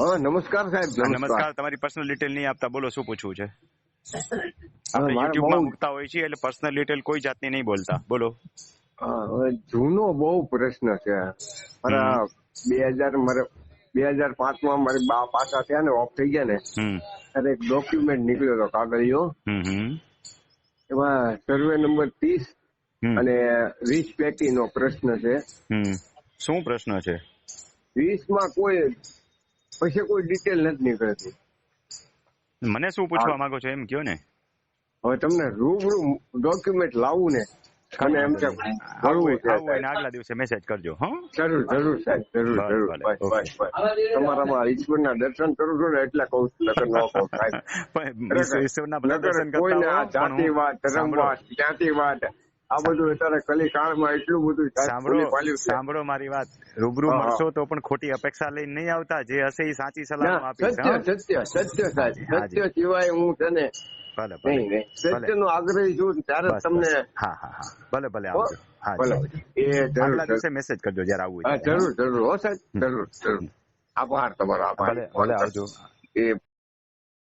હા નમસ્કાર સાહેબ નમસ્કાર. તમારી પર્સનલ ડિટેલ નહીં આપતા બોલો શું પૂછવું છે? હા, આપણે મારે યુટ્યુબમાં બહુ મૂકતા હોય છે એટલે પર્સનલ ડિટેલ કોઈ જાતની નહીં બોલતા. બોલો. જૂનો બહુ પ્રશ્ન છે. મારા બે હજાર મારે બે હજાર પાંચમાં મારે બા પાછા થયા ને ઓફ થઈ ગયા ને ત્યારે એક ડોક્યુમેન્ટ નીકળ્યો હતો કાગળિયો. એમાં સર્વે નંબર ત્રીસ અને વીસ પેટી નો પ્રશ્ન છે. હમ. શું પ્રશ્ન છે? વીસમાં કોઈ પછી કોઈ ડિટેલ નથી નીકળતી. મને શું પૂછવા માંગો છો એમ કયો ને? હવે તમને રૂબરૂ ડોક્યુમેન્ટ લાવવું ને અને એમ કે. આગલા દિવસે મેસેજ કરજો હા. જરૂર જરૂર સાહેબ જરૂર જરૂર. તમારામાં ઈશ્વરના દર્શન કરું છું ને એટલે કહું છું નકર ન કહું સાહેબ. ઈશ્વરના દર્શન કરતા કોઈને જાતિવાદ ધર્મવાદ જ્ઞાતિવાદ આ બધું અત્યારે કલી કાળમાં એટલું બધું સાંભળો. સાંભળો મારી વાત. રૂબરૂ. મળશો તો પણ ખોટી અપેક્ષા લઈને નહીં આવતા જે હશે એ સાચી સલાહ આપીશ સત્ય સત્ય સત્ય. સત્ય સિવાય હું છે ને ભલે ભલે. સત્ય નો આગ્રહી છું ત્યારે તમને હા હા હા. ભલે ભલે આવજો. હા. આગલા દિવસે મેસેજ કરજો જયારે આવવું. જરૂર જરૂર. હો સાહેબ જરૂર જરૂર. આભાર તમારો આભાર. ભલે આવજો. એ